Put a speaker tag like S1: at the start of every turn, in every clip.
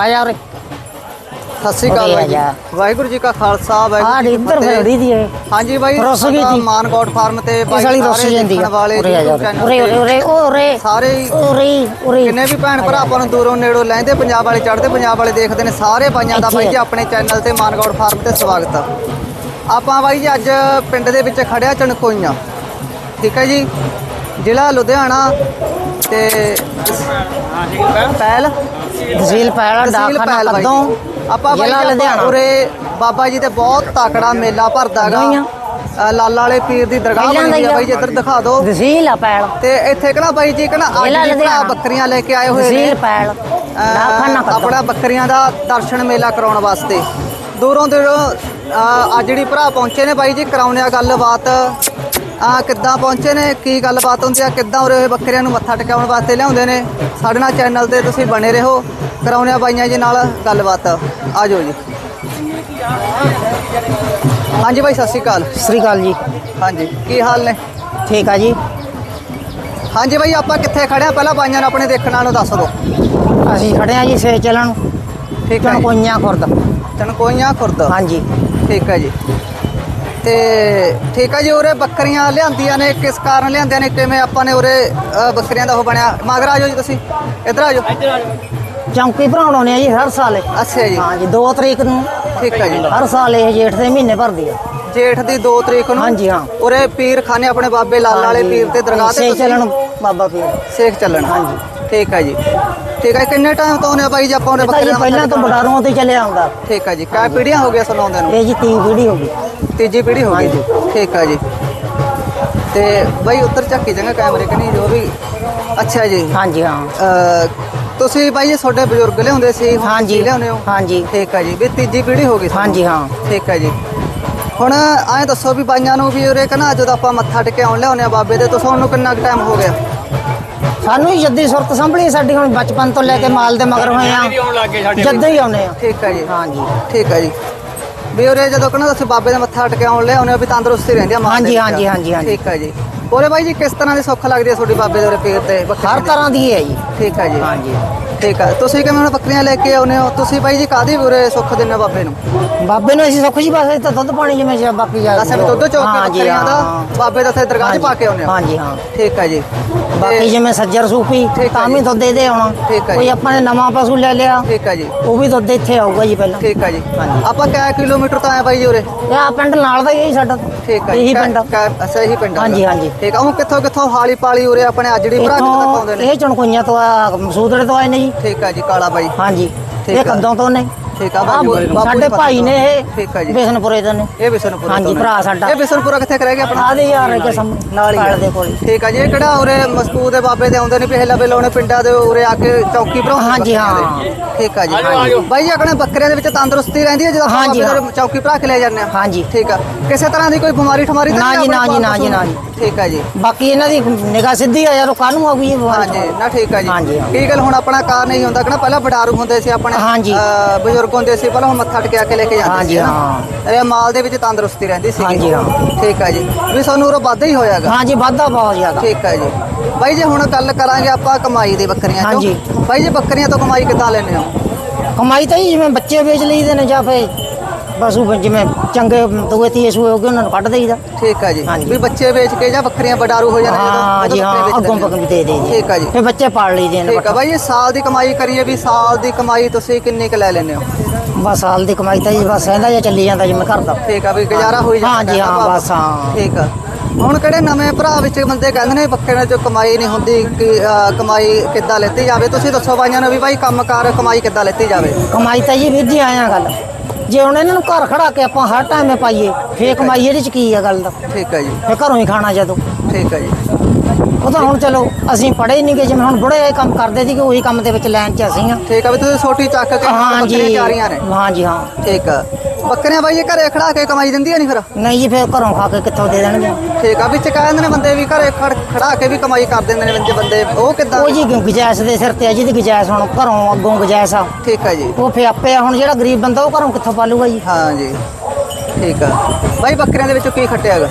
S1: ਆ ਜਾ ਉਰੇ।
S2: ਸਤਿ ਸ਼੍ਰੀ ਅਕਾਲ ਬਾਈ ਜੀ। ਵਾਹਿਗੁਰੂ ਜੀ ਕਾ ਖਾਲਸਾ ਵਾਹਿਗੁਰੂ ਜੀ ਕੀ
S1: ਇੱਧਰ
S2: ਫਤਿਹ।
S1: ਫੜੀ ਦੀ ਇਹ
S2: ਹਾਂਜੀ ਬਾਈ
S1: ਰੁੱਸ ਗਈ
S2: ਸਾਡਾ
S1: ਤੀ।
S2: ਮਾਨਕੋਟ ਫਾਰਮ ਤੇ
S1: ਇਸ ਵਾਲੀ ਰੁੱਸ
S2: ਸਾਰੇ
S1: ਜਾਂਦੀ ਆ।
S2: ਵਾਲੇ
S1: ਉਰੇ ਆ ਜਾ
S2: YouTube channel
S1: ਉਰੇ ਉਰੇ
S2: ਸਾਰੇ ਹੀ
S1: ਉਰੇ ਉਰੇ।
S2: ਕਿੰਨੇ ਵੀ ਭੈਣ ਭਰਾ ਆਪਾਂ ਨੂੰ ਦੂਰੋਂ ਨੇੜੋਂ ਲੈਂਦੇ ਪੰਜਾਬ ਵਾਲੇ ਚੜ੍ਹਦੇ ਪੰਜਾਬ ਵਾਲੇ ਦੇਖਦੇ ਨੇ ਸਾਰੇ ਬਾਈਆਂ ਦਾ ਬਾਈ। ਜੀ ਆਪਣੇ ਚੈਨਲ ਤੇ ਮਾਨਕੋਟ ਫਾਰਮ ਤੇ ਸਵਾਗਤ ਆ। ਆਪਾਂ ਬਾਈ ਜੀ ਅੱਜ ਪਿੰਡ ਦੇ ਵਿੱਚ ਖੜਿਆ ਚਣਕੋਈਆਂ। ਠੀਕ ਹੈ ਜੀ? ਜ਼ਿਲ੍ਹਾ ਲੁਧਿਆਣਾ ਤੇ ਪਹਿਲ
S1: ਤਹਿਸੀਲ ਪੈਲਾ
S2: ਤਹਿਸੀਲ
S1: ਡਾਕਖਾਨਾ
S2: ਪਹਿਲ ਬਾਈ ਜੀ।
S1: ਕਦੋਂ
S2: ਆਪਾਂ
S1: ਜ਼ਿਲ੍ਹਾ ਲੁਧਿਆਣਾ।
S2: ਉਰੇ ਬਾਬਾ ਜੀ ਤੇ ਬਹੁਤ ਤਾਕੜਾ ਮੇਲਾ ਭਰਦਾ ਹੈਗਾ।
S1: ਗਈਆਂ।
S2: ਅ, ਲਾਲਾ ਵਾਲੇ ਪੀਰ ਦੀ ਦਰਗਾਹ ਬਣੀ ਆ
S1: ਹੀ
S2: ਬਾਈ ਜੀ ਇੱਧਰ ਦਿਖਾ ਦਿਓ
S1: ਤਹਿਸੀਲ ਆ ਪੈਲ।
S2: ਤੇ ਇੱਥੇ ਕਿਹੜਾ ਬਾਈ ਜੀ ਕਿਹੜਾ ਅੱਜ ਭਰਾ। ਬੱਕਰੀਆਂ ਲੈ ਕੇ ਆਏ ਹੋਏ ਨੇ।
S1: ਤਹਿਸੀਲ ਪੈਲ
S2: ਆਪਣਾ ਬੱਕਰੀਆਂ ਦਾ ਦਰਸ਼ਨ ਮੇਲਾ ਕਰਾਉਣ ਵਾਸਤੇ। ਦੂਰੋਂ ਦੂਰੋਂ ਅੱਜ ਜਿਹੜੀ ਭਰਾ ਪਹੁੰਚੇ ਨੇ ਬਾਈ ਜੀ ਕਰਾਉਣੇ ਆ ਗੱਲਬਾਤ। ਆ ਕਿੱਦਾਂ ਪਹੁੰਚੇ ਨੇ? ਕੀ ਗੱਲਬਾਤ ਹੁੰਦੀ ਆ? ਕਿੱਦਾਂ ਉਰੇ ਹੋਏ ਬੱਕਰੀਆਂ ਨੂੰ ਮੱਥਾ ਟਿਕਾਉਣ ਵਾਸਤੇ ਲਿਆਉਂਦੇ ਨੇ? ਸਾਡੇ ਨਾਲ ਚੈਨਲ ਤੇ ਤੁਸੀਂ ਬਣੇ ਰਹੋ। ਕਰਾਉਣੇ ਆ ਬਾਈਆਂ ਜੀ ਨਾਲ ਗੱਲਬਾਤ। ਆ ਜਾਓ ਜੀ। ਹਾਂਜੀ ਬਾਈ ਸਤਿ ਸ਼੍ਰੀ ਅਕਾਲ।
S1: ਸਤਿ ਸ੍ਰੀ ਅਕਾਲ ਜੀ।
S2: ਹਾਂਜੀ ਕੀ ਹਾਲ ਨੇ?
S1: ਠੀਕ ਆ ਜੀ।
S2: ਹਾਂਜੀ ਬਾਈ ਆਪਾਂ ਕਿੱਥੇ ਖੜੇ ਆ? ਪਹਿਲਾਂ ਬਾਈਆਂ ਨੂੰ ਆਪਣੇ ਦੇਖਣ ਵਾਲੋਂ ਦੱਸ ਦਿਓ।
S1: ਅਸੀਂ ਖੜੇ ਆ ਜੀ ਸੇ ਚੱਲਣ।
S2: ਠੀਕ ਹੈ ਜੀ।
S1: ਕੋਈਆਂ ਖੁਰਦ।
S2: ਚਣਕੋਈਆਂ ਖੁਰਦ।
S1: ਹਾਂਜੀ।
S2: ਠੀਕ ਹੈ ਜੀ। ਤੇ ਠੀਕ ਹੈ ਜੀ ਉਰੇ ਬੱਕਰੀਆਂ ਲਿਆਂਦੀਆਂ ਨੇ ਕਿਸ ਕਾਰਨ ਲਿਆਂਦੀਆਂ ਨੇ ਕਿਵੇਂ ਆਪਾਂ ਨੇ ਉਰੇ ਅ, ਬੱਕਰੀਆਂ ਦਾ ਉਹ ਬਣਿਆ? ਮਗਰ ਆ ਜਾਓ ਜੀ ਤੁਸੀਂ ਇੱਧਰ ਆ ਜਾਓ।
S1: ਚੌਂਕੀ ਭਰਾਉਣੇ ਆ ਜੀ ਹਰ ਸਾਲ।
S2: ਅੱਛਾ ਜੀ।
S1: ਹਾਂ ਜੀ 2 ਤਰੀਕ ਨੂੰ।
S2: ਠੀਕ ਹੈ ਜੀ।
S1: ਹਰ ਸਾਲ ਇਹ ਜੇਠ ਦੇ ਮਹੀਨੇ ਭਰਦੀ ਆ।
S2: ਜੇਠ ਦੀ 2 ਤਰੀਕ ਨੂੰ?
S1: ਹਾਂਜੀ, ਹਾਂ।
S2: ਉਰੇ ਪੀਰ ਖਾਨੇ ਆਪਣੇ ਬਾਬੇ ਲਾਲਾ ਵਾਲੇ ਪੀਰ ਤੇ ਦਰਗਾਹ ਤੇ
S1: ਸੇ
S2: ਤੁਸੀਂ?
S1: ਚੱਲਣ ਬਾਬਾ ਪੀਰ।
S2: ਸੇਖ ਚੱਲਣ।
S1: ਹਾਂਜੀ।
S2: ਠੀਕ ਹੈ ਜੀ। ਠੀਕ ਹੈ ਕਿੰਨੇ ਟਾਈਮ ਤੋਂ ਨੇ ਬਾਈ ਜੀ ਆਪਾਂ ਉਰੇ
S1: ਇਹ ਤਾਂ ਜੀ
S2: ਬੱਕਰੀਆਂ
S1: ਪਹਿਲਾਂ ਤੋਂ ਬਡਾਰੋਂ ਤੇ ਚੱਲਿਆ ਆਉਂਦਾ
S2: ਠੀਕ ਹੈ ਜੀ। ਕਈ ਪੀੜ੍ਹੀਆਂ ਹੋ ਗਈਆਂ ਸੁਣਾਉਂਦੇ ਨੂੰ
S1: ਇਹ ਜੀ ਤੀ ਪੀੜੀ ਹੋ ਗਈ।
S2: ਤੀਜੀ ਪੀੜ੍ਹੀ ਹੋ ਗਈ ਠੀਕ ਹੈ ਜੀ। ਤੇ ਬਾਈ ਉੱਤਰ ਚੱਕੀ ਜਾਂਗਾ ਕੈਮਰੇ ਕਿ ਨਹੀਂ ਜੋ ਵੀ ਅੱਛਾ ਜੀ।
S1: ਹਾਂਜੀ ਹਾਂ।
S2: ਤੁਸੀਂ ਬਾਈ ਇਹ ਤੁਹਾਡੇ ਬਜ਼ੁਰਗ ਲਿਆਉਂਦੇ ਸੀ ਹੁਣ
S1: ਹਾਂਜੀ।
S2: ਤੁਸੀਂ ਲਿਆਉਂਦੇ ਹੋ?
S1: ਹਾਂਜੀ।
S2: ਠੀਕ ਹੈ ਜੀ। ਵੀ ਤੀਜੀ ਪੀੜ੍ਹੀ ਹੋ ਗਈ ਤੁਹਾਨੂੰ।
S1: ਹਾਂਜੀ ਹਾਂ।
S2: ਠੀਕ ਹੈ ਜੀ। ਹੁਣ ਐਂ ਦੱਸੋ ਵੀ ਬਾਈਆਂ ਨੂੰ ਵੀ ਉਰੇ ਕਹਿੰਦਾ ਜਦੋਂ ਆਪਾਂ ਮੱਥਾ ਟੇਕੇ ਆਉਣ ਲਿਆਉਂਦੇ ਆ ਬਾਬੇ ਦੇ ਤੁਸੀਂ ਉਹਨੂੰ ਕਿੰਨਾ ਕੁ ਟਾਈਮ ਹੋ ਗਿਆ?
S1: ਸਾਨੂੰ ਹੀ ਜੱਦੀ ਸੁਰਤ ਸੰਭਲੀ ਸਾਡੀ ਹੁਣ ਬਚਪਨ ਤੋਂ ਲੈ ਕੇ ਮਾਲ ਦੇ ਮਗਰ ਹੋਏ ਆ। ਜੱਦੇ ਹੀ ਆਉਨੇ ਆ।
S2: ਠੀਕ ਹੈ ਜੀ।
S1: ਹਾਂਜੀ।
S2: ਠੀਕ ਹੈ ਜੀ। ਵੀ ਉਰੇ ਜਦੋਂ ਕਹਿੰਦਾ ਤੁਸੀਂ ਬਾਬੇ ਦੇ ਮੱਥਾ ਟੇਕੇ ਆਉਣ ਲਿਆਉਂਦੇ ਆ ਵੀ ਤੰਦਰੁਸਤੀ ਰਹਿੰਦੀ ਆ ਮਾਂ
S1: ਹਾਂਜੀ। ਹਾਂਜੀ, ਹਾਂਜੀ, ਹਾਂਜੀ।
S2: ਠੀਕ ਹੈ ਜੀ ਉਰੇ ਬਾਈ ਜੀ ਕਿਸ ਤਰ੍ਹਾਂ ਦੀ ਸੁੱਖ ਲੱਗਦੀ ਹੈ ਤੁਹਾਡੀ ਬਾਬੇ ਦੇ ਉਰੇ ਪੀਰ ਤੇ
S1: ਹਰ
S2: ਦੀ?
S1: ਤਰ੍ਹਾਂ ਦੀ ਹੈ ਜੀ
S2: ਠੀਕ ਹੈ ਜੀ
S1: ਹਾਂਜੀ
S2: ਠੀਕ ਹੈ ਤੁਸੀਂ ਕਿਵੇਂ ਹੁਣ ਬੱਕਰੀਆਂ ਲੈ ਕੇ ਆਉਨੇ ਹੋ? ਤੁਸੀਂ ਬਾਈ ਜੀ ਕਾਦੀ ਉਰੇ ਸੁੱਖ ਦਿੰਦੇ ਹੋ ਬਾਬੇ ਨੂੰ?
S1: ਬਾਬੇ ਨੂੰ ਅਸੀਂ ਸੁੱਖ ਜੀ ਬਸ ਤਾਂ ਦੁੱਧ ਪਾਣੀ ਜਿਵੇਂ ਜਾਂ ਬਾਕੀ ਜਾ
S2: ਅਸਾਂ ਵੀ ਦੁੱਧ ਚੋਕ ਕੇ
S1: ਹਾਂਜੀ,
S2: ਬੱਕਰੀਆਂ ਦਾ
S1: ਹਾਂ।
S2: ਬਾਬੇ ਦਾ ਸੇ ਦਰਗਾਹ 'ਚ ਪਾ ਕੇ ਆਉਨੇ ਹੋ?
S1: ਹਾਂਜੀ ਹਾਂ।
S2: ਠੀਕ ਹੈ ਜੀ।
S1: ਬਾਕੀ
S2: ਤੇ-
S1: ਜਿਵੇਂ ਸੱਜਰ
S2: ਠੀਕ ਹੈ
S1: ਤਾਂ ਵੀ
S2: ਜੀ।
S1: ਦੁੱਧ ਦੇ ਦੇ ਆਉਣਾ।
S2: ਠੀਕ
S1: ਕੋਈ
S2: ਜੀ।
S1: ਆਪਾਂ ਨੇ ਨਵਾਂ ਪਸ਼ੂ ਲੈ ਲਿਆ
S2: ਠੀਕ ਹੈ ਜੀ।
S1: ਉਹ ਵੀ ਦੁੱਧ ਇੱਥੇ ਆਊਗਾ ਜੀ ਪਹਿਲਾਂ।
S2: ਠੀਕ ਹੈ ਜੀ।
S1: ਹਾਂਜੀ।
S2: ਆਪਾਂ ਕਿੰਨੇ ਕਿਲੋਮੀਟਰ ਤੋਂ ਆਏ ਬਾਈ ਜੀ ਉਰੇ?
S1: ਇਹ ਆ ਪਿੰਡ ਨਾਲ ਦਾ ਹੀ ਹੈ ਜੀ ਸਾਡਾ।
S2: ਠੀਕ ਹੈ
S1: ਇਹੀ
S2: ਕੈ-
S1: ਪਿੰਡ
S2: ਕੈ- ਅੱਛਾ ਇਹੀ ਪਿੰਡ
S1: ਹਾਂਜੀ,
S2: ਹੈਗਾ।
S1: ਹਾਂਜੀ।
S2: ਠੀਕ ਆ। ਉਹ ਕਿੱਥੋਂ ਕਿੱਥੋਂ ਹਾਲੀ ਪਾਲੀ ਉਰੇ ਆਪਣੇ ਆਜੜੀ ਭਰਾ ਕਿੱਥੋਂ ਤੱਕ ਆਉਂਦੇ
S1: ਇੱਥੋਂ
S2: ਨੇ?
S1: ਇਹ ਚਣਕੋਈਆਂ ਤੋਂ ਆ ਮਸੂਦੜੇ ਤੋਂ ਆਏ ਨੇ ਜੀ।
S2: ਠੀਕ ਹੈ ਜੀ ਕਾਲਾ ਬਾਈ।
S1: ਹਾਂਜੀ। ਇਹ
S2: ਆ।
S1: ਕੰਦੋਂ ਤੋਂ ਨੇ।
S2: ਠੀਕ ਆ ਬਾਬੂ
S1: ਸਾਡੇ
S2: ਜੀ
S1: ਭਾਈ ਨੇ ਇਹ
S2: ਠੀਕ ਆ ਜੀ
S1: ਬੇਸਨਪੁਰੇ ਦੇ ਨੇ
S2: ਇਹ ਵਿਸ਼ਨਪੁਰਾ
S1: ਹਾਂਜੀ,
S2: ਤੋਂ ਨੇ।
S1: ਭਰਾ ਸਾਡਾ।
S2: ਇਹ ਵਿਸ਼ਨਪੁਰਾ ਕਿੱਥੇ ਰਹਿ ਗਿਆ ਆਪਣਾ
S1: ਆਦੇ ਯਾਰ ਕੇ ਸਾਹਮਣੇ
S2: ਨਾਲ ਹੀ ਆ।
S1: ਕਾਲ ਦੇ ਕੋਲ
S2: ਠੀਕ ਆ ਜੀ ਇਹ ਕਿਹੜਾ ਉਰੇ ਮਸਕੂ ਦੇ ਬਾਬੇ ਦੇ ਆਉਂਦੇ ਨੇ ਪਹਿਲਾ ਵੇਲੋਂ ਪਿੰਡਾਂ ਦੇ ਉਰੇ ਆ ਕੇ ਚੌਕੀ ਭਰਾਉਂਦੇ
S1: ਹਾਂਜੀ। ਹਾਂ।
S2: ਠੀਕ ਆ ਜੀ ਬਾਈ ਜੀ ਆਪਣੇ ਬੱਕਰੀਆਂ ਦੇ ਵਿੱਚ ਤੰਦਰੁਸਤੀ ਰਹਿੰਦੀ ਹੈ ਜਦੋਂ ਆਪਾਂ
S1: ਹਾਂਜੀ,
S2: ਚੌਕੀ ਭਰਾ ਕੇ ਲੈ ਜਾਂਦੇ ਆ
S1: ਹਾਂਜੀ
S2: ਠੀਕ ਆ ਕਿਸੇ ਤਰ੍ਹਾਂ ਦੀ ਕੋਈ ਬਿਮਾਰੀ ਠਮਾਰੀ ਤਾਂ
S1: ਨਾ
S2: ਨਹੀਂ
S1: ਜੀ, ਨਾ ਜੀ, ਨਾ ਜੀ, ਨਾ
S2: ਨੂੰ? ਠੀਕ ਆ ਜੀ
S1: ਬਾਕੀ ਇਹਨਾਂ ਦੀ ਨਿਗਾਹ ਸਿੱਧੀ ਆ ਯਾਰ ਉਹ ਕਾਹਨੂੰ ਆਊਗੀ ਇਹ ਬਿਮਾਰੀ?
S2: ਹਾਂਜੀ ਨਾ ਠੀਕ ਆ ਜੀ
S1: ਹਾਂਜੀ, ਹਾਂ।
S2: ਕੀ ਗੱਲ ਹੁਣ ਆਪਣਾ ਕਾਰ ਨਹੀਂ ਹੁੰਦਾ ਕਿ ਪਹਿਲਾਂ ਬਡਾਰੂ ਹੁੰਦੇ ਸੀ ਆਪਣੇ
S1: ਹਾਂਜੀ।
S2: ਬਜ਼ੁਰਗ ਹੁੰਦੇ ਸੀ ਪਹਿਲਾਂ ਹੁਣ ਮੱਥਾ ਟਕਿਆ ਕੇ ਲੈ ਕੇ ਜਾਂਦੇ
S1: ਹਾਂਜੀ,
S2: ਸੀ ਨਾ।
S1: ਹਾਂ।
S2: ਇਹ ਮਾਲ ਦੇ ਵਿੱਚ ਤੰਦਰੁਸਤੀ ਰਹਿੰਦੀ ਸੀ
S1: ਹਾਂਜੀ, ਹਾਂ।
S2: ਠੀਕ ਆ ਜੀ। ਵੀ ਸਾਨੂੰ ਉਹ ਵਾਧਾ ਹੀ ਹੋਇਆਗਾ
S1: ਹਾਂਜੀ ਵਾਧਾ ਬਹੁਤ ਜ਼ਿਆਦਾ।
S2: ਠੀਕ ਆ ਜੀ। ਬਾਈ ਜੀ ਹੁਣ ਗੱਲ ਕਰਾਂਗੇ ਆਪਾਂ ਕਮਾਈ ਦੀ ਬੱਕਰੀਆਂ ਤੋਂ
S1: ਹਾਂਜੀ।
S2: ਬਾਈ ਜੀ ਬੱਕਰੀਆਂ ਤੋਂ ਕਮਾਈ ਕਿੱਦਾਂ ਲੈਂਦੇ ਹੋ?
S1: ਕਮਾਈ ਤਾਂ ਜੀ ਜਿਵੇਂ ਬੱਚੇ ਵੇਚ ਲਈਦੇ ਨੇ ਜਾਂ ਫੇ ਬਸ ਉਹ ਜਿਵੇਂ ਚੰਗੇ ਦੂਏ ਤੀਏ ਸੂਏ ਹੋ ਗਏ ਉਹਨਾਂ ਨੂੰ ਕੱਢ ਦੇਈਦਾ।
S2: ਠੀਕ ਆ ਜੀ।
S1: ਹਾਂਜੀ।
S2: ਵੀ ਬੱਚੇ ਵੇਚ ਕੇ ਜਾਂ ਬੱਕਰੀਆਂ ਬਡਾਰੂ ਹੋ ਜਾਂਦੇ
S1: ਹਾਂ ਜੀ ਹਾਂ ਅੱਗੋਂ ਪੱਕ ਵੀ ਦੇ ਦੇ ਜੀ
S2: ਠੀਕ ਆ ਜੀ।
S1: ਫੇ ਬੱਚੇ ਪਾਲ ਲਈਦੇ ਨੇ
S2: ਠੀਕ ਆ ਬਾਈ ਇਹ ਸਾਲ ਦੀ ਕਮਾਈ ਕਰੀਏ ਵੀ ਸਾਲ ਦੀ ਕਮਾਈ ਤੁਸੀਂ ਕਿੰਨੀ ਕੁ ਲੈ ਲੈਂਦੇ ਹੋ?
S1: ਬਸ ਸਾਲ ਦੀ ਕਮਾਈ ਤਾਂ ਜੀ ਬਸ ਇਹਦਾ ਜਿਹਾ ਚੱਲੀ ਜਾਂਦਾ ਜਿਵੇਂ ਘਰ ਦਾ।
S2: ਠੀਕ ਆ ਵੀ ਗੁਜ਼ਾਰਾ ਹੋਈ ਜਾਂਦਾ
S1: ਹਾਂ ਜੀ, ਹਾਂ, ਬਸ, ਹਾਂ।
S2: ਠੀਕ ਆ। ਹੁਣ ਕਿਹੜੇ ਨਵੇਂ ਭਰਾ ਵਿੱਚ ਬੰਦੇ ਕਹਿੰਦੇ ਨੇ ਬੱਕਰੇ ਚ ਕਮਾਈ ਨਹੀਂ ਹੁੰਦੀ ਕਿ ਅਹ, ਕਮਾਈ ਕਿੱਦਾਂ ਲੈਤੀ ਜਾਵੇ? ਤੁਸੀਂ ਦੱਸੋ ਬਾਈਆਂ ਨੂੰ ਵੀ ਬਾਈ ਕੰਮਕਾਰ ਕਮਾਈ ਕਿੱਦਾਂ ਲੈਤੀ ਜਾਵੇ?
S1: ਕਮਾਈ ਤਾਂ ਜੀ ਵੀਰ ਜੀ ਆਇਆ ਗੱਲ। ਜੇ ਹੁਣ ਇਹਨਾਂ ਨੂੰ ਘਰ ਖੜਾ ਕੇ ਆਪਾਂ ਹਰ ਟਾਈਮ ਪਾਈਏ ਫੇ ਕਮਾਈ ਇਹਦੇ ਚ ਕੀ ਆ ਗੱਲ ਦਾ?
S2: ਠੀਕ ਆ ਜੀ।
S1: ਫੇ ਘਰੋਂ ਹੀ ਖਾਣਾ ਜਦੋਂ।
S2: ਠੀਕ ਆ ਜੀ।
S1: ਉਹ ਤਾਂ ਹੁਣ ਚਲੋ ਅਸੀਂ ਪੜ੍ਹੇ ਨਹੀਂ ਗਏ ਜਿਵੇਂ ਹੁਣ ਬੁੜੇ ਇਹ ਕੰਮ ਕਰਦੇ ਸੀ ਕਿ ਉਹੀ ਕੰਮ ਦੇ ਵਿੱਚ ਲਾਈਨ 'ਚ ਅਸੀਂ ਆ।
S2: ਠੀਕ ਆ ਵੀ ਤੁਸੀਂ ਛੋਟੀ ਚੱਕ ਕੇ
S1: ਹਾਂ
S2: ਬੱਕਰੀਆਂ
S1: ਜੀ
S2: ਨੇ।
S1: ਹਾਂ ਜੀ ਹਾਂ।
S2: ਠੀਕ ਆ। ਬੱਕਰੀਆਂ ਬਾਈ ਇਹ ਘਰੇ ਖੜਾ ਕੇ ਕਮਾਈ ਦਿੰਦੀਆਂ ਨਹੀਂ ਫਿਰ?
S1: ਨਹੀਂ ਜੀ ਫੇਰ ਘਰੋਂ ਖਾ ਕੇ ਕਿੱਥੋਂ ਦੇ ਦੇਣਗੇ?
S2: ਠੀਕ ਆ ਵਿੱਚ ਕਹਿੰਦੇ ਨੇ ਬੰਦੇ ਵੀ ਘਰੇ ਖੜ ਖੜਾ ਕੇ ਵੀ ਕਮਾਈ ਕਰ ਦਿੰਦੇ ਨੇ ਬੰਦੇ ਬੰਦੇ ਉਹ ਕਿੱਦਾਂ?
S1: ਉਹ ਜੀ ਗੁੰਜਾਇਸ਼ ਦੇ ਸਿਰ ਤੇ ਆ ਜਿਹਦੀ ਗੁੰਜਾਇਸ਼ ਹੁਣ ਘਰੋਂ ਅੱਗੋਂ ਗੁੰਜਾਇਸ਼ ਆ।
S2: ਠੀਕ ਆ ਜੀ।
S1: ਉਹ ਫੇ ਆਪੇ ਆ ਹੁਣ ਜਿਹੜਾ ਗਰੀਬ ਬੰਦਾ ਉਹ ਘਰੋਂ ਕਿੱਥੋਂ ਪਾਲੂਗਾ ਜੀ?
S2: ਹਾਂ ਜੀ। ਠੀਕ ਆ। ਬਾਈ ਬੱਕਰੀਆਂ ਦੇ ਵਿੱਚੋਂ ਕੀ ਖੱਟਿਆ ਹੈਗਾ?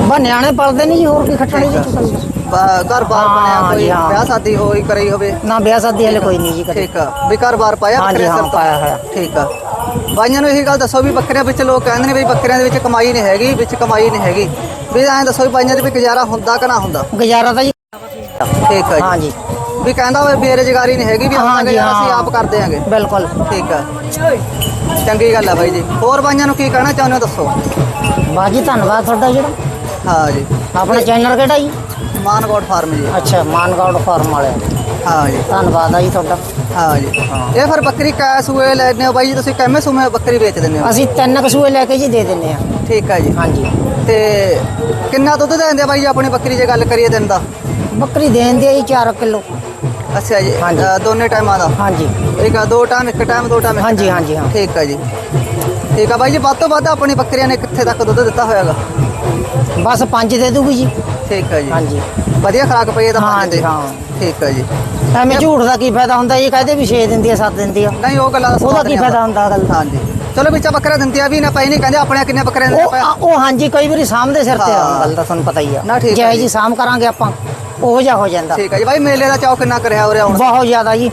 S1: ਬਾ ਨਿਆਣੇ ਪਲਦੇ ਨਹੀਂ ਜੀ ਹੋਰ ਕੀ ਖੱਟਣੀ ਜੀ। ਤੁਸੀਂ
S2: ਬ- ਘਰ ਬਾਰ
S1: ਹਾਂ,
S2: ਬਣਿਆ ਕੋਈ
S1: ਜੀ, ਹਾਂ।
S2: ਵਿਆਹ ਸ਼ਾਦੀ ਹੋਈ ਕਰੀ ਹੋਵੇ।
S1: ਨਾ ਵਿਆਹ ਸ਼ਾਦੀ ਹਲੇ ਕੋਈ ਨਹੀਂ ਜੀ ਕਦੇ।
S2: ਠੀਕ ਆ। ਵੀ ਘਰ ਬਾਰ ਪਾਇਆ ਬੱਕਰੇ
S1: ਹਾਂ,
S2: ਸਿਰ ਤੋਂ?
S1: ਪਾਇਆ ਹੋਇਆ।
S2: ਠੀਕ ਆ। ਬਾਈਆਂ ਨੂੰ ਇਹੀ ਗੱਲ ਦੱਸੋ ਵੀ ਬੱਕਰਿਆਂ ਵਿੱਚ ਲੋਕ ਕਹਿੰਦੇ ਨੇ ਵੀ ਬੱਕਰਿਆਂ ਦੇ ਵਿੱਚ ਕਮਾਈ ਨਹੀਂ ਹੈਗੀ ਵਿੱਚ ਕਮਾਈ ਨਹੀਂ ਹੈਗੀ। ਵੀ ਐਂ ਦੱਸੋ ਵੀ ਬਾਈਆਂ ਦੇ ਵੀ ਗੁਜ਼ਾਰਾ ਹੁੰਦਾ ਕਿ ਨਾ ਹੁੰਦਾ?
S1: ਗੁਜ਼ਾਰਾ ਤਾਂ ਜੀ
S2: ਠੀਕ ਆ ਜੀ।
S1: ਹਾਂ ਜੀ।
S2: ਵੀ ਕਹਿੰਦਾ ਵੀ ਬੇਰੁਜ਼ਗਾਰੀ ਨਹੀਂ ਹੈਗੀ ਵੀ
S1: ਹਾਂ
S2: ਆਪਾਂ
S1: ਜੀ,
S2: ਗੁਜ਼ਾਰਾ ਅਸੀਂ
S1: ਹਾਂ।
S2: ਆਪ ਕਰਦੇ ਆਂਗੇ
S1: ਬਿਲਕੁਲ।
S2: ਠੀਕ ਆ। ਚੰਗੀ ਗੱਲ ਆ ਬਾਈ ਜੀ। ਹੋਰ ਬਾਈਆਂ ਨੂੰ ਕੀ ਕਹਿਣਾ ਚਾਹੁੰਦੇ ਹੋ ਦੱਸੋ?
S1: ਬਾਜੀ ਧੰਨਵਾਦ ਤੁਹਾਡਾ ਜਿਹੜਾ।
S2: ਹਾਂ ਜੀ।
S1: ਆਪਣਾ ਚੈਨਲ ਕਿਹੜਾ ਜੀ?
S2: ਮਾਨਗੋਡ ਫਾਰਮ ਜੀ।
S1: ਅੱਛਾ ਮਾਨਗੌੜ ਫਾਰਮ ਵਾਲਿਆਂ
S2: ਹਾਂ ਜੀ।
S1: ਧੰਨਵਾਦ ਆ ਜੀ ਤੁਹਾਡਾ।
S2: ਹਾਂ ਜੀ। ਇਹ ਫਿਰ ਬੱਕਰੀ ਕੈ ਸੂਏ ਲੈਣੇ ਹੋ ਬਾਈ ਜੀ ਤੁਸੀਂ ਕਿੰਨੇ ਸੂਏ ਬੱਕਰੀ ਵੇਚ ਦਿੰਦੇ ਹੋ?
S1: ਅਸੀਂ ਤਿੰਨ ਕਸੂਏ ਲੈ ਕੇ ਜੀ ਦੇ ਦਿੰਨੇ ਆ
S2: ਠੀਕ ਆ ਜੀ।
S1: ਹਾਂਜੀ।
S2: ਤੇ ਕਿੰਨਾ ਦੁੱਧ ਦਿੰਦੇ ਆ ਬਾਈ ਜੀ ਆਪਣੀ ਬੱਕਰੀ ਜੇ ਗੱਲ ਕਰੀਏ ਦਿਨ ਦਾ?
S1: ਬੱਕਰੀ ਦੇਣ ਦੀ ਆ ਜੀ 4 ਕਿਲੋ।
S2: ਅੱਛਾ ਜੀ।
S1: ਹਾਂਜੀ।
S2: ਅ, ਦੋਨੇ ਟਾਈਮਾਂ ਦਾ?
S1: ਹਾਂਜੀ।
S2: ਇੱਕ ਆ ਦੋ ਟਾਈਮ ਇੱਕ ਟਾਈਮ ਦੋ ਟਾਈਮ
S1: ਹਾਂਜੀ? ਹਾਂਜੀ, ਹਾਂ।
S2: ਠੀਕ ਆ ਜੀ। ਠੀਕ ਆ ਬਾਈ ਜੀ ਵੱਧ ਤੋਂ ਵੱਧ ਆਪਣੀ ਬੱਕਰੀਆਂ ਨੇ ਕਿੱਥੇ ਤੱਕ ਦੁੱਧ ਦਿੱਤਾ ਹੋਇਆਗਾ?
S1: ਬਸ ਪੰਜ ਦੇ ਦੂਗੀ ਜੀ।
S2: ਠੀਕ ਆ ਜੀ।
S1: ਹਾਂਜੀ।
S2: ਵਧੀਆ ਖਰਾਕ ਪਈ ਹੈ ਤਾਂ ਪੰਜ
S1: ਹਾਂਜੀ,
S2: ਤੇ।
S1: ਹਾਂ।
S2: ਠੀਕ ਆ ਜੀ।
S1: ਐਵੇਂ ਝੂਠ ਦਾ ਕੀ ਫਾਇਦਾ ਹੁੰਦਾ? ਜੀ ਕਹਦੇ ਵੀ 6 ਦਿੰਦੀ ਆ 7 ਦਿੰਦੀ ਆ।
S2: ਨਹੀਂ ਉਹ ਗੱਲਾਂ ਦਾ
S1: ਉਹਦਾ
S2: ਸਵਾਦ
S1: ਕੀ
S2: ਨਹੀਂ
S1: ਫਾਇਦਾ। ਹੁੰਦਾ ਗੱਲ ਦਾ?
S2: ਹਾਂਜੀ। ਚਲੋ ਵਿੱਚਾ ਬੱਕਰਾ ਦਿੰਦੀਆਂ ਵੀ ਨਾ ਪਈ ਨਹੀਂ ਕਹਿੰਦੇ ਆਪਣੇ ਕਿੰਨੇ ਬੱਕਰੇ ਦਿੰਦੇ
S1: ਉਹ
S2: ਪਏ
S1: ਉਹ ਹਾਂਜੀ ਕਈ ਵਾਰੀ ਸਾਹਮਣੇ ਸਿਰ ਤੇ ਆ
S2: ਹਾਂ।
S1: ਗੱਲ ਦਾ ਤੁਹਾਨੂੰ ਪਤਾ ਹੀ ਆ।
S2: ਨਾ, ਠੀਕ ਆ
S1: ਜੇ।
S2: ਜੀ।
S1: ਕਰਾਂਗੇ ਆਪਾਂ ਉਹੋ ਜਿਹਾ ਹੋ ਜਾਂਦਾ।
S2: ਠੀਕ ਆ ਜੀ। ਬਾਈ ਮੇਲੇ ਦਾ ਚਾਅ ਕਿੰਨਾ ਕਰਿਆ ਹੋ ਰਿਹਾ ਹੁਣ
S1: ਬਹੁਤ ਜ਼ਿਆਦਾ ਜੀ।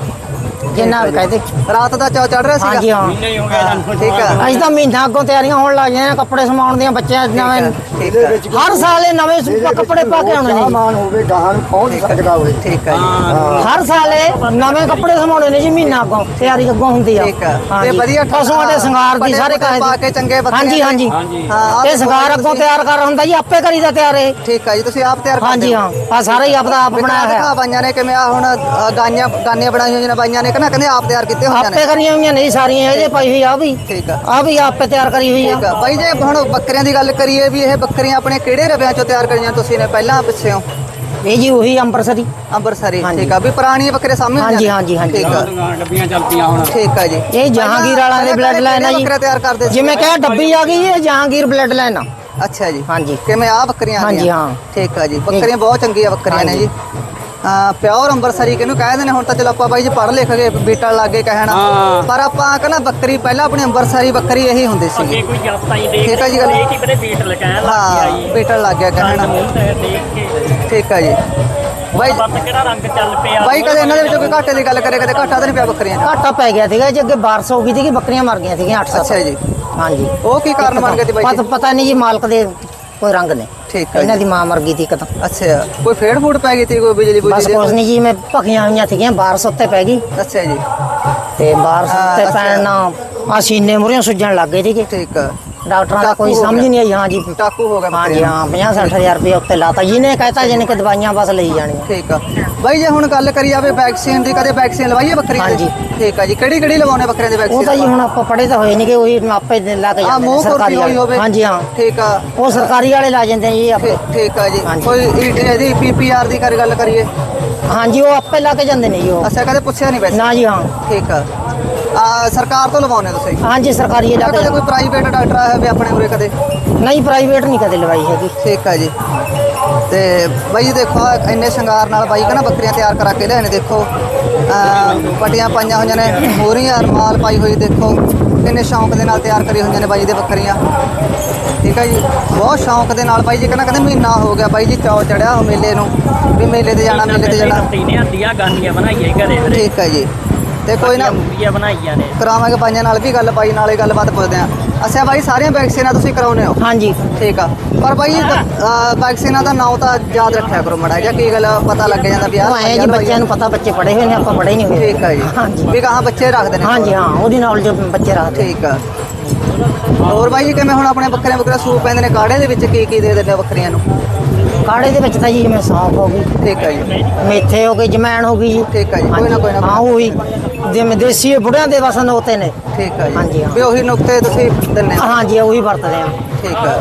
S1: ਜਿੰਨਾ
S2: ਠੀਕ ਆ ਜੀ।
S1: ਕਹਦੇ
S2: ਰਾਤ ਦਾ ਚਾਅ ਚੜ ਰਿਹਾ ਸੀਗਾ?
S1: ਹਾਂਜੀ ਹਾਂ।
S2: ਹਾਂ, ਠੀਕ ਆ।
S1: ਅੱਜ ਤਾਂ ਮਹੀਨਾ ਅੱਗੋਂ ਤਿਆਰੀਆਂ ਹੋਣ ਲੱਗ ਜਾਂਦੀਆਂ ਕੱਪੜੇ ਸਮਾਉਣ ਦੀਆਂ ਬੱਚਿਆਂ ਨਵੇਂ
S2: ਠੀਕ ਆ।
S1: ਹਰ ਸਾਲ ਇਹ ਨਵੇਂ ਸੂਟ ਕੱਪੜੇ ਪਾ ਕੇ ਆਉਣੇ ਨੇ। ਜੀ।
S3: ਮਾਨ ਹੋਵੇ ਗਾਹਾਂ ਨੂੰ ਪਹੁੰਚ ਸਕਦਾ ਹੋਵੇ?
S2: ਠੀਕ ਆ ਜੀ।
S1: ਹਰ ਸਾਲ ਇਹ ਨਵੇਂ ਕੱਪੜੇ ਸਮਾਉਣੇ ਨੇ ਜੀ ਮਹੀਨਾ ਅੱਗੋਂ। ਤਿਆਰੀ ਅੱਗੋਂ ਹੁੰਦੀ ਆ।
S2: ਠੀਕ ਆ।
S1: ਹਾਂਜੀ।
S2: ਤੇ ਵਧੀਆ
S1: ਪਸ਼ੂਆਂ ਦੇ ਸ਼ਿੰਗਾਰ ਦੀ ਸਾਰੇ ਕਾਹੇ
S2: ਪਾ ਕੇ ਚੰਗੇ ਬੱਕਰੇ
S1: ਹਾਂਜੀ ਹਾਂਜੀ।
S2: ਹਾਂ
S1: ਇਹ ਸ਼ਿੰਗਾਰ ਅੱਗੋਂ ਤਿਆਰ ਕਰ ਹੁੰਦਾ ਜੀ ਆਪੇ ਕਰੀਦਾ ਤਿਆਰ ਇਹ।
S2: ਠੀਕ ਆ ਜੀ ਤੁਸੀਂ ਆਪ ਤਿਆਰ ਕਰਦੇ
S1: ਹਾਂਜੀ ਹਾਂ। ਆ ਸਾਰਾ ਹੀ ਆਪਦਾ ਆਪ ਬਣਾਇਆ ਹੋਇਆ।
S2: ਬਾਈਆਂ ਨੇ ਕਿਵੇਂ ਆ ਹੁਣ ਅ, ਗਾਈਆਂ ਗਾਨੀਆਂ ਬਣਾਈਆਂ ਹੋਈਆਂ ਨੇ ਬਾਈਆਂ ਨੇ ਕਹਿੰਦਾ ਕਹਿੰਦੇ ਆਪ ਤਿਆਰ ਕੀਤੇ ਹੋਈਆਂ
S1: ਆਪੇ
S2: ਨੇ
S1: ਕਰੀਆਂ ਹੋਈਆਂ ਨਹੀਂ ਸਾਰੀਆਂ ਇਹਦੇ ਪਾਈ ਹੋਈ ਆ ਵੀ।
S2: ਠੀਕ ਆ।
S1: ਆ ਵੀ ਆਪੇ ਤਿਆਰ ਕਰੀ ਹੋਈ
S2: ਠੀਕ
S1: ਆ।
S2: ਆ ਬਾਈ ਜੇ ਹੁਣ ਬੱਕਰੀਆਂ ਦੀ ਗੱਲ ਕਰੀਏ ਵੀ ਇਹ ਬੱਕਰੀਆਂ ਆਪਣੇ ਕਿਹੜੇ ਰਵਿਆਂ ਚੋਂ ਤਿਆਰ ਕਰੀਆਂ ਤੁਸੀਂ ਨੇ ਪਹਿਲਾਂ ਪਿੱਛੇੋਂ
S1: ਇਹ ਜੀ ਉਹੀ ਅੰਬਰਸਰੀ।
S2: ਅੰਮ੍ਰਿਤਸਰੀ
S1: ਹਾਂਜੀ।
S2: ਠੀਕ ਆ। ਵੀ ਪੁਰਾਣੀਆਂ ਬੱਕਰੇ ਸਾਹਮਣੇ
S1: ਹਾਂਜੀ, ਹਾਂਜੀ? ਹਾਂਜੀ।
S2: ਠੀਕ ਆ।
S4: ਡੱਬੀਆਂ ਚੱਲਦੀਆਂ ਹੁਣ।
S2: ਠੀਕ ਆ ਜੀ।
S1: ਇਹ ਜਹਾਂਗੀਰ ਵਾਲਾਂ ਦੇ ਬਲੱਡ ਲਾਈਨ ਆ ਜੀ?
S2: ਬੱਕਰੇ ਤਿਆਰ ਕਰਦੇ ਸੀ?
S1: ਜਿਵੇਂ ਕਿਹਾ ਡੱਬੀ ਆ ਗਈ ਇਹ ਜਹਾਂਗੀਰ ਬਲੱਡ ਲਾਈਨ ਆ।
S2: ਅੱਛਾ ਜੀ।
S1: ਹਾਂਜੀ।
S2: ਕਿਵੇਂ ਆ ਬੱਕਰੀਆਂ
S1: ਹਾਂਜੀ? ਹਾਂ।
S2: ਠੀਕ ਆ ਜੀ। ਬੱਕਰੀਆਂ ਬਹੁਤ ਚੰਗੀਆਂ ਬੱਕਰੀਆਂ ਨੇ। ਜੀ। ਪਿਓਰ ਅੰਬਰਸਰੀ ਕਿਹਨੂੰ ਕਹਿੰਦੇ ਨੇ ਹੁਣ ਤਾਂ ਚਲੋ ਆਪਾਂ ਬਾਈ ਜੀ ਪੜ੍ਹ ਲਿਖ ਗਏ ਬੀਟਲ ਲੱਗੇ ਕਹਿਣਾ।
S4: ਹਾਂ।
S2: ਪਰ ਆਪਾਂ ਕਹਿੰਦਾ ਬੱਕਰੀ ਪਹਿਲਾਂ ਆਪਣੀ ਅੰਬਰਸਰੀ ਬੱਕਰੀ ਇਹੀ ਹੁੰਦੀ
S5: ਅੱਗੇ
S2: ਸੀ
S5: ਕੋਈ ਜੱਤ ਆਈ ਦੇਖ
S2: ਠੀਕ ਆ ਜੀ ਗੱਲ।
S5: ਇਹ ਕੀ ਬੜੇ ਬੀਟ ਲਗਾਇਆ ਲੱਗ
S2: ਹਾਂ
S5: ਗਿਆ ਜੀ।
S2: ਬੀਟਲ ਲੱਗ ਗਿਆ ਕਹਿਣਾ।
S5: ਦੇਖ ਕੇ
S2: ਠੀਕ ਆ ਜੀ। ਬਾਈ
S5: ਬੱਤ ਕਿਹੜਾ ਰੰਗ ਚੱਲ ਪਿਆ।
S2: ਬਾਈ ਕਦੇ ਇਹਨਾਂ ਦੇ ਵਿੱਚੋਂ ਕੋਈ ਘਾਟੇ ਦੀ ਗੱਲ ਕਰੇ ਕਦੇ ਘਾਟਾ ਤਾਂ ਨਹੀਂ ਪਿਆ ਬੱਕਰੀਆਂ 'ਚ?
S1: ਘਾਟਾ ਪੈ ਗਿਆ ਸੀਗਾ ਜੀ ਅੱਗੇ ਬਾਰਸ ਹੋ ਗਈ ਸੀ ਕਿ ਬੱਕਰੀਆਂ ਮਰ ਗਈਆਂ ਸੀਗੀਆਂ 8-7
S2: ਅੱਛਾ ਜੀ।
S1: ਹਾਂਜੀ।
S2: ਉਹ ਕੀ ਕਾਰਨ ਬਣ ਗਏ ਤੇ ਬਾਈ
S1: ਪਤਾ ਪਤਾ ਨਹੀਂ ਜੀ ਮਾਲਕ ਦੇ ਕੋਈ ਰੰਗ ਨੇ
S2: ਠੀਕ ਆ
S1: ਇਹਨਾਂ ਦੀ ਮਾਂ ਮਰ ਗਈ ਸੀ ਕਦੋਂ
S2: ਅੱਛਾ ਕੋਈ ਫੇੜ ਫੂਡ ਪੈ ਗਈ ਤੀ ਕੋਈ ਬਿਜਲੀ
S1: ਬਸ
S2: ਬੁਜਲੀ
S1: ਕੁਛ ਨਹੀਂ ਜੀ ਮੈਂ ਭਖੀਆਂ ਹੋਈਆਂ ਸੀਗੀਆਂ ਬਾਰਸ ਉੱਤੇ ਪੈ ਗਈ।
S2: ਅੱਛਾ ਜੀ।
S1: ਤੇ ਬਾਰਸ
S2: ਹਾਂ,
S1: ਉੱਤੇ। ਪੈਣ ਨਾਲ ਆ ਸੀਨੇ ਮੁਰਿਆਂ ਸੁੱਜਣ ਲੱਗ ਗਏ ਸੀਗੇ।
S2: ਠੀਕ ਆ।
S1: ਡਾਕਟਰਾਂ ਦਾ ਕੋਈ
S2: ਟਾਕੂ ਹੋ
S1: ਸਮਝ
S2: ਗਿਆ।
S1: ਨਹੀਂ ਆਈ ਹਾਂ ਜੀ।
S2: ਟਾਕੂ ਹੋ ਗਿਆ
S1: ਹਾਂਜੀ
S2: ਬੱਕਰੀਆਂ।
S1: ਹਾਂ 50 ਹਜ਼ਾਰ ਰੁਪਏ ਉੱਤੇ ਲਾਤਾ। ਜਿਹਨੇ ਕਹਿਤਾ ਜਿਹਨੇ ਕਿ ਦਵਾਈਆਂ ਬਸ ਲਈ ਜਾਣੀਆਂ।
S2: ਠੀਕ ਆ। ਬਾਈ ਜੇ ਹੁਣ ਗੱਲ ਕਰੀ ਜਾਵੇ ਵੈਕਸੀਨ ਦੀ ਕਦੇ ਵੈਕਸੀਨ ਲਵਾਈਏ ਬੱਕਰੀਆਂ ਦੀ
S1: ਹਾਂਜੀ।
S2: ਠੀਕ ਆ ਜੀ। ਕਿਹੜੀ ਕਿਹੜੀ ਲਵਾਉਣੇ ਬੱਕਰੀਆਂ ਦੀ
S1: ਉਹ ਤਾਂ ਜੀ ਹੁਣ ਆਪਾਂ ਪੜੇ ਤਾਂ ਹੋਏ ਨਹੀਂ ਕਿ ਉਹੀ ਆਪੇ ਦੇ ਲਾ ਕੇ
S2: ਆ
S1: ਜਾਂਦੇ
S2: ਮੂੰਹ
S1: ਨੇ
S2: ਕੁਰਤੀ
S1: ਸਰਕਾਰੀ
S2: ਹੋਈ
S1: ਵਾਲੇ।
S2: ਹੋਵੇ।
S1: ਹਾਂਜੀ ਹਾਂ।
S2: ਠੀਕ ਆ।
S1: ਉਹ ਸਰਕਾਰੀ ਵਾਲੇ ਲਾ ਜਾਂਦੇ ਨੇ ਜੀ ਆਪੇ।
S2: ਠੀਕ- ਠੀਕ ਆ ਜੀ।
S1: ਹਾਂਜੀ।
S2: ਕੋਈ ਈ- ਇਹਦੀ ਪੀਪੀਆਰ ਦੀ ਕਰ ਗੱਲ ਕਰੀਏ।
S1: ਹਾਂਜੀ ਉਹ ਆਪੇ ਲਾ ਕੇ ਜਾਂਦੇ ਨੇ ਜੀ ਉਹ।
S2: ਅੱਛਾ ਕਦੇ ਪੁੱਛਿਆ ਨਹੀਂ ਵੈਸੇ?
S1: ਨਾ ਜੀ ਹਾਂ।
S2: ਠੀਕ ਆ। ਸਰਕਾਰ ਤੋਂ ਲਵਾਉਣੇ ਤੁਸੀਂ?
S1: ਹਾਂਜੀ ਸਰਕਾਰੀ ਲਾ
S2: ਜਾਂ
S1: ਕੇ
S2: ਕਦੇ ਕੋਈ ਪ੍ਰਾਈਵੇਟ ਡਾਕਟਰ ਆਇਆ ਹੋਵੇ ਆਪਣੇ ਉਰੇ ਕਦੇ?
S1: ਨਹੀਂ ਪ੍ਰਾਈਵੇਟ ਨਹੀਂ ਕਦੇ ਲਵਾਈ ਹੈਗੀ।
S2: ਠੀਕ ਆ ਜੀ। ਤੇ ਬਾਈ ਦੇਖੋ ਇੰਨੇ ਸ਼ਿੰਗਾਰ ਨਾਲ ਬਾਈ ਕਹਿੰਦਾ ਬੱਕਰੀਆਂ ਤਿਆਰ ਕਰਾ ਕੇ ਲਿਆਏ ਨੇ ਦੇਖੋ। ਪੱਟੀਆਂ ਪਾਈਆਂ ਹੋਈਆਂ ਨੇ ਮੋਰੀਆਂ ਰਮਾਲ ਪਾਈ ਹੋਈ ਦੇਖੋ। ਕਿੰਨੇ ਸ਼ੌਂਕ ਦੇ ਨਾਲ ਤਿਆਰ ਕਰੀ ਹੋਈਆਂ ਨੇ ਬਾਈ ਦੇ ਬੱਕਰੀਆਂ। ਠੀਕ ਆ ਜੀ। ਬਹੁਤ ਸ਼ੌਂਕ ਦੇ ਨਾਲ ਬਾਈ ਜੀ ਕਹਿੰਦਾ ਕਹਿੰਦੇ ਮਹੀਨਾ ਹੋ ਗਿਆ ਬਾਈ ਜੀ ਚੌ ਚੜਿਆ ਉਹ ਮੇਲੇ ਨੂੰ। ਵੀ ਮੇਲੇ ਤੇ ਜਾਣਾ ਮੇਲੇ ਤੇ ਜਾਣਾ।
S5: ਗਾਨੀਆਂ ਘਰੇ।
S2: ਠੀਕ ਆ ਜੀ। ਤੇ ਕੋਈ ਨਾ
S5: ਮੂਵੀਆਂ ਬਣਾਈਆਂ ਨੇ।
S2: ਕਰਾਵਾਂਗੇ ਬਾਈਆਂ ਨਾਲ ਵੀ ਗੱਲ ਬਾਈ ਨਾਲੇ ਗੱਲਬਾਤ ਪੁੱਛਦੇ ਆ ਅੱਛਾ ਬਾਈ ਸਾਰੀਆਂ ਵੈਕਸੀਨਾਂ ਤੁਸੀਂ ਕਰਾਉਨੇ ਹੋ?
S1: ਹਾਂਜੀ।
S2: ਠੀਕ ਆ। ਪਰ ਬਾਈ ਵੈਕਸੀਨਾਂ ਦਾ ਨਾਮ ਤਾਂ ਯਾਦ ਰੱਖਿਆ ਕਰੋ ਮੜਾ ਜਾਂ ਕੀ ਗੱਲ ਪਤਾ ਲੱਗ ਜਾਂਦਾ ਵੀ ਆਹ
S1: ਉਹ ਐ ਜੀ ਬੱਚਿਆਂ ਨੂੰ ਪਤਾ ਬੱਚੇ ਪੜੇ ਹੋਏ ਨੇ ਆਪਾਂ ਪੜੇ ਨਹੀਂ ਹੋਏ।
S2: ਠੀਕ ਆ ਜੀ।
S1: ਹਾਂਜੀ।
S2: ਵੀ ਕਹਾਂ ਬੱਚੇ ਰੱਖਦੇ ਨੇ।
S1: ਹਾਂਜੀ ਹਾਂ ਉਹਦੀ ਨਾਲ ਜੋ ਬੱਚੇ ਰੱਖਦੇ
S2: ਠੀਕ ਆ। ਹੋਰ ਬਾਈ ਜੀ ਕਿਵੇਂ ਹੁਣ ਆਪਣੇ ਬੱਕਰੀਆਂ ਬੱਕਰੇ ਸੂਪ ਪੈਂਦੇ ਨੇ ਕਾੜੇ ਦੇ ਵਿੱਚ ਕੀ ਕੀ ਦੇ ਦਿੰਦੇ ਹੋ ਬੱਕਰੀਆਂ ਨੂੰ?
S1: ਕਾੜੇ ਦੇ ਵਿੱਚ ਤਾਂ ਜੀ ਜਿਵੇਂ ਸੌਂਫ ਹੋ ਗਈ।
S2: ਠੀਕ ਆ ਜੀ।
S1: ਮੇਥੇ ਹੋ ਗਏ ਜਮੈਣ ਹੋ ਗਈ ਜੀ।
S2: ਠੀਕ ਆ ਜੀ ਕੋਈ ਨਾ ਕੋਈ ਨਾ।
S1: ਹਾਂ ਉਹੀ। ਜਿਵੇਂ ਦੇਸੀ ਬੁੜਿਆਂ ਦੇ ਵਸਨ ਹੋਤੇ ਨੇ।
S2: ਠੀਕ ਆ
S1: ਹਾਂਜੀ,
S2: ਜੀ
S1: ਹਾਂ।
S2: ਵੀ ਉਹੀ ਨੁਕਤੇ ਤੁਸੀਂ ਦਿੰਦੇ ਹੋ?
S1: ਹਾਂਜੀ ਉਹੀ ਵਰਤਦੇ ਆ
S2: ਠੀਕ ਆ।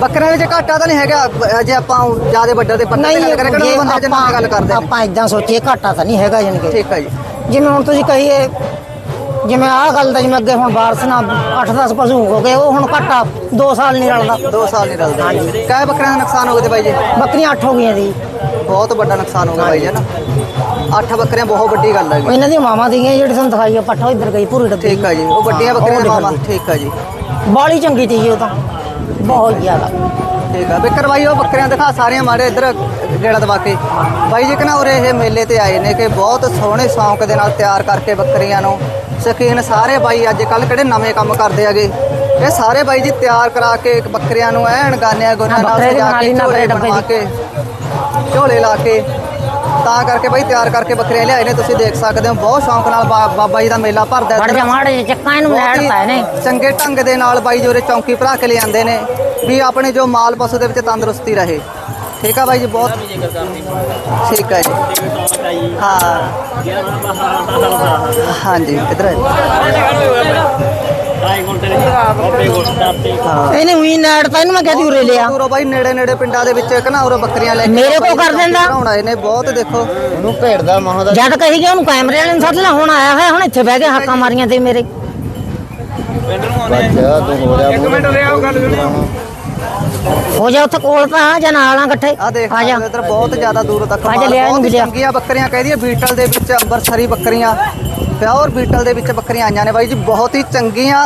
S2: ਬੱਕਰੀਆਂ ਵਿੱਚ ਘਾਟਾ ਤਾਂ ਨਹੀਂ ਹੈਗਾ ਬ- ਜੇ ਆਪਾਂ ਜ਼ਿਆਦਾ ਵੱਡੇ ਤੇ ਪੱਤੇ ਤੇ ਗੱਲ ਕਰੇ ਕਿਹੜਾ
S1: ਜੇ
S2: ਬੰਦੇ ਗੱਲ ਕਰਦੇ ਨੇ?
S1: ਆਪਾਂ ਇਦਾਂ ਸੋਚੀਏ ਘਾਟਾ ਤਾਂ ਨਹੀਂ ਹੈਗਾ ਜਾਣੀ ਕਿ।
S2: ਠੀਕ ਆ ਜੀ।
S1: ਜਿਵੇਂ ਹੁਣ ਤੁਸੀਂ ਕਹੀਏ ਜਿਵੇਂ ਆਹ ਗੱਲ ਦਾ ਜਿਵੇਂ ਅੱਗੇ ਹੁਣ ਬਾਰਸ ਨਾਲ 8-10 ਪਸ਼ੂ ਹੋ ਗਏ ਉਹ ਹੁਣ ਘਾਟਾ 2 ਸਾਲ ਨਹੀਂ ਰਲਦਾ।
S2: 2 ਸਾਲ ਨਹੀਂ ਰਲਦਾ। ਕਾਹ ਬੱਕਰੀਆਂ ਦਾ ਨੁਕਸਾਨ ਹੋ ਗਿਆ ਤੇ ਬਾਈ ਜੀ?
S1: ਬੱਕਰੀਆਂ 8 ਹੋ ਗਈਆਂ ਦੀ
S2: ਬਹੁਤ ਵੱਡਾ ਨੁਕਸਾਨ ਹੋ ਗਿਆ ਬਾਈ ਜੀ ਨਾ? ਅੱਠ ਬੱਕਰੀਆਂ ਬਹੁਤ ਵੱਡੀ ਗੱਲ ਹੈਗੀ
S1: ਇਹਨਾਂ ਦੀਆਂ ਮਾਵਾਂ ਦੀਆਂ ਜਿਹੜੀ ਤੁਹਾਨੂੰ ਦਿਖਾਈ ਆ ਪੱਠਾ ਇੱਧਰ ਗਈ ਪੂਰੀ ਡੱਬੀ।
S2: ਠੀਕ ਆ ਜੀ ਉਹ ਵੱਡੀਆਂ ਬੱਕਰੀਆਂ
S1: ਨਿਕਲਦੀ।
S2: ਠੀਕ ਆ ਜੀ।
S1: ਬਾਲੀ ਚੰਗੀ ਤੀ ਜੀ ਉਹ ਤਾਂ। ਬਹੁਤ ਜ਼ਿਆਦਾ।
S2: ਠੀਕ ਆ ਵਿਕਰ ਬਾਈ ਉਹ ਬੱਕਰੀਆਂ ਦਿਖਾ ਸਾਰੀਆਂ ਮਾੜੇ ਇੱਧਰ ਗੇੜਾ ਦਵਾ ਕੇ। ਬਾਈ ਜੀ ਕਿਨਾ ਉਰੇ ਇਹ ਮੇਲੇ ਤੇ ਆਏ ਨੇ ਕਿ ਬਹੁਤ ਸੋਹਣੇ ਸ਼ੌਂਕ ਦੇ ਨਾਲ ਤਿਆਰ ਕਰਕੇ ਬੱਕਰੀਆਂ ਨੂੰ। ਸ਼ਕੀਨ ਸਾਰੇ ਬਾਈ ਅੱਜ ਕੱਲ ਕਿਹੜੇ ਨਵੇਂ ਕੰਮ ਕਰਦੇ ਹੈਗੇ। ਇਹ ਸਾਰੇ ਬਾਈ ਜੀ ਤਿਆਰ ਕਰਾ ਕੇ ਬੱਕਰੀਆਂ ਨੂੰ ਐਨ ਗਾਨਿਆਂ ਗੋਨਿਆਂ ਨਾਲ
S1: ਬੱਕਰੇ
S2: ਸਜਾ ਝੋਲੇ ਬਣਵਾ। ਕੇ ਝੋਲੇ ਲਾ ਕੇ। ਤਾਂ ਕਰਕੇ ਬਾਈ ਤਿਆਰ ਕਰਕੇ ਬੱਕਰੀਆਂ ਲਿਆਏ ਨੇ ਤੁਸੀਂ ਦੇਖ ਸਕਦੇ ਹੋ ਬਹੁਤ ਸ਼ੌਂਕ ਨਾਲ ਬਾ- ਬਾਬਾ ਜੀ ਦਾ ਮੇਲਾ ਭਰਦਾ
S1: ਵੜ
S2: ਇੱਧਰ।
S1: ਜਾ ਮਾੜੇ ਚੱਕਾਂ ਇਹਨੂੰ
S2: ਬਹੁਤ ਹੀ
S1: ਲੈੜਤਾ ਇਹਨੇ
S2: ਚੰਗੇ ਢੰਗ ਦੇ ਨਾਲ ਬਾਈ ਜੋਰੇ ਚੌਂਕੀ ਭਰਾ ਕੇ ਲਿਆਂਦੇ ਨੇ ਵੀ ਆਪਣੇ ਜੋ ਮਾਲ ਪਸ਼ੂ ਦੇ ਵਿੱਚ ਤੰਦਰੁਸਤੀ ਰਹੇ। ਠੀਕ ਆ ਬਾਈ ਜੀ ਬਹੁਤ ਠੀਕ ਹੈ ਜੀ। ਹਾਂ। ਹਾਂਜੀ ਇਧਰ ਹਾਂ
S1: ਇਹਨੇ ਉਹੀ ਲੈੜਤਾ ਇਹਨੂੰ ਮੈਂ ਕਹਦੀ ਉਰੇ ਲਿਆ।
S2: ਦੂਰੋਂ ਬਾਈ ਨੇੜੇ ਨੇੜੇ ਪਿੰਡਾਂ ਦੇ ਵਿੱਚ ਘਨਾ ਉਰੇ ਬੱਕਰੀਆਂ ਲੈ ਕੇ
S1: ਮੇਰੇ ਕੋਲ ਕਰ ਦਿੰਦਾ।
S2: ਭਰਾਉਣ ਆਏ ਨੇ ਬਹੁਤ ਦੇਖੋ।
S3: ਉਹਨੂੰ ਭੇੜਦਾ ਮਹਾਂ ਦਾ
S1: ਜਦ ਕਹੀ ਗਿਆ ਉਹਨੂੰ ਕੈਮਰੇ ਵਾਲੇ ਨੂੰ ਸੱਦ ਲੈ ਹੁਣ ਆਇਆ ਹੋਇਆ ਹੁਣ ਇੱਥੇ ਬਹਿ ਕੇ ਹੱਕਾਂ ਮਾਰੀਆਂ ਤੇ ਮੇਰੇ।
S3: ਬੱਚਾ ਤੂੰ ਹੋ ਜਾ ਇੱਕ ਮਿੰਟ ਰਿਆ ਗੱਲ
S1: ਹੋ ਜਾ ਉੱਥੇ ਕੋਲ ਤਾਂ ਆ ਜਾਂ ਨਾਲ ਇਕੱਠੇ।
S2: ਆ ਦੇਖ
S1: ਆ ਜਾ।
S2: ਇੱਧਰ ਬਹੁਤ ਜ਼ਿਆਦਾ ਦੂਰੋਂ ਤੱਕ
S1: ਆ ਜਾ ਲਿਆ ਇਹਨੂੰ ਲਿਆ।
S2: ਚੰਗੀਆਂ ਬੱਕਰੀਆਂ ਕਹਿੰਦੀ ਬੀਟਲ ਦੇ ਵਿੱਚ ਅੰਬਰਸਰੀ ਬੱਕਰੀਆਂ। ਪਿਓਰ ਬੀਟਲ ਦੇ ਵਿੱਚ ਬੱਕਰੀਆਂ ਆਈਆਂ ਨੇ ਬਾਈ ਜੀ ਬਹੁਤ ਹੀ ਚੰਗੀਆਂ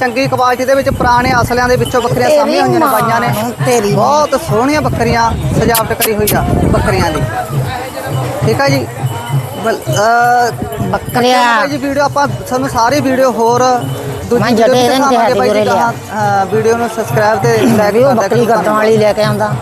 S2: ਚੰਗੀ ਕੁਆਲਿਟੀ ਦੇ ਵਿੱਚ ਪੁਰਾਣੇ ਅਸਲਿਆਂ ਦੇ ਵਿੱਚੋਂ ਬੱਕਰੀਆਂ ਸਾਹਮਣੇ ਹੋਈਆਂ ਨੇ ਬਾਈਆਂ ਨੇ।
S1: ਤੇਰੀ।
S2: ਬਹੁਤ ਸੋਹਣੀਆਂ ਬੱਕਰੀਆਂ ਸਜਾਵਟ ਕਰੀ ਹੋਈ ਆ ਬੱਕਰੀਆਂ ਦੀ। ਠੀਕ ਆ ਜੀ?
S1: ਬੱਕਰਿਆ।
S2: ਬਾਈ ਜੀ ਵੀਡੀਓ ਆਪਾਂ ਤੁਹਾਨੂੰ ਸਾਰੀ ਵੀਡੀਓ ਹੋਰ ਦੂਜੀ ਵੀਡੀਓ ਦਿਖਾਵਾਂਗੇ ਬਾਈ ਜੀ। ਵੀਡੀਓ ਨੂੰ ਸਬਸਕ੍ਰਾਈਬ ਤੇ ਲਾਈਕ
S1: ਉਹ ਬੱਕਰੀ ਕੱਟਣ ਵਾਲੀ ਲੈ ਕੇ ਆਉਂਦਾ।